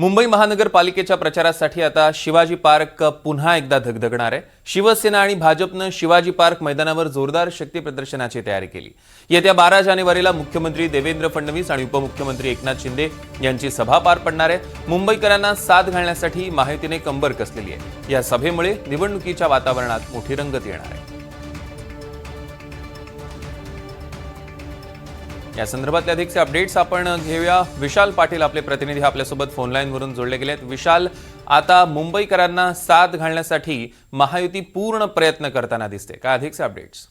मुंबई महानगरपालिकेच्या प्रचारासाठी आता शिवाजी पार्क पुन्हा एकदा धगधगणार आहे. शिवसेना आणि भाजपनं शिवाजी पार्क मैदानावर जोरदार शक्ती प्रदर्शनाची तयारी केली. येत्या बारा जानेवारीला मुख्यमंत्री देवेंद्र फडणवीस आणि उपमुख्यमंत्री एकनाथ शिंदे यांची सभा पार पडणार आहे. मुंबईकरांना साथ घालण्यासाठी महायुतीने कंबर कसलेली आहे. या सभेमुळे निवडणुकीच्या वातावरणात मोठी रंगत येणार आहे. या संदर्भातले अधिकचे अपडेट्स आपण घेऊया. विशाल पाटील आपले प्रतिनिधी आपल्यासोबत फोनलाईनवरून जोडले गेलेत. विशाल आता मुंबईकरांना साथ घालण्यासाठी महायुती पूर्ण प्रयत्न करताना दिसते. काय अधिकचे अपडेट्स?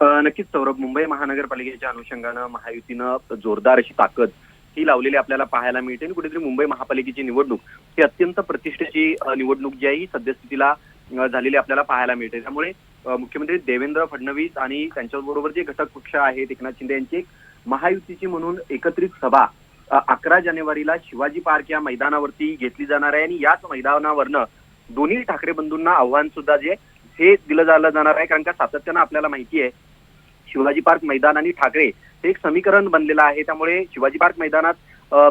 नक्कीच सौरभ. मुंबई महानगरपालिकेच्या अनुषंगानं महायुतीनं जोरदार अशी ताकद ही लावलेली आपल्याला पाहायला मिळते आणि कुठेतरी मुंबई महापालिकेची निवडणूक ही अत्यंत प्रतिष्ठेची निवडणूक जी आहे ही सद्यस्थितीला झालेली आपल्याला पाहायला मिळते. त्यामुळे मुख्यमंत्री देवेंद्र फडणवीस आणि त्यांच्याबरोबर जे घटक पक्ष आहेत एकनाथ शिंदे यांची एक महायुतीची म्हणून एकत्रित सभा अकरा जानेवारीला शिवाजी पार्क या मैदानावरती घेतली जाणार आहे. आणि याच मैदानावरनं दोन्ही ठाकरे बंधूंना आव्हान सुद्धा जे हे दिलं जालं जाणार आहे. कारण का सातत्यानं आपल्याला माहिती आहे शिवाजी पार्क मैदान आणि ठाकरे हे एक समीकरण बनलेलं आहे. त्यामुळे शिवाजी पार्क मैदानात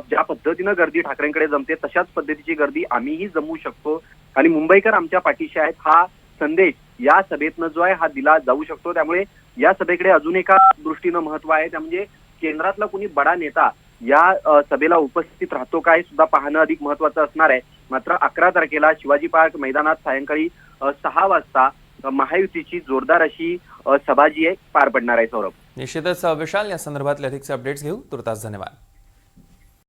ज्या पद्धतीनं गर्दी ठाकरेंकडे जमते तशाच पद्धतीची गर्दी आम्हीही जमवू शकतो. आणि मुंबईकर आमच्या पाठीशी आहेत. हा संदेश या सभेतनं जो आहे हा दिला जाऊ शकतो. त्यामुळे या सभेकडे अजून एका दृष्टीनं महत्त्व आहे. त्या म्हणजे केंद्रातला कुणी बडा नेता या सभेला उपस्थित राहतो का हे सुद्धा पाहणं अधिक महत्वाचं असणार आहे. मात्र अकरा तारखेला शिवाजी पार्क मैदानात सायंकाळी सहा वाजता महायुतीची जोरदार अशी सभा जी आहे पार पडणार आहे सौरभ. निश्चितच विशाल या संदर्भातले अधिकचे अपडेट्स घेऊ. तुर्तास धन्यवाद.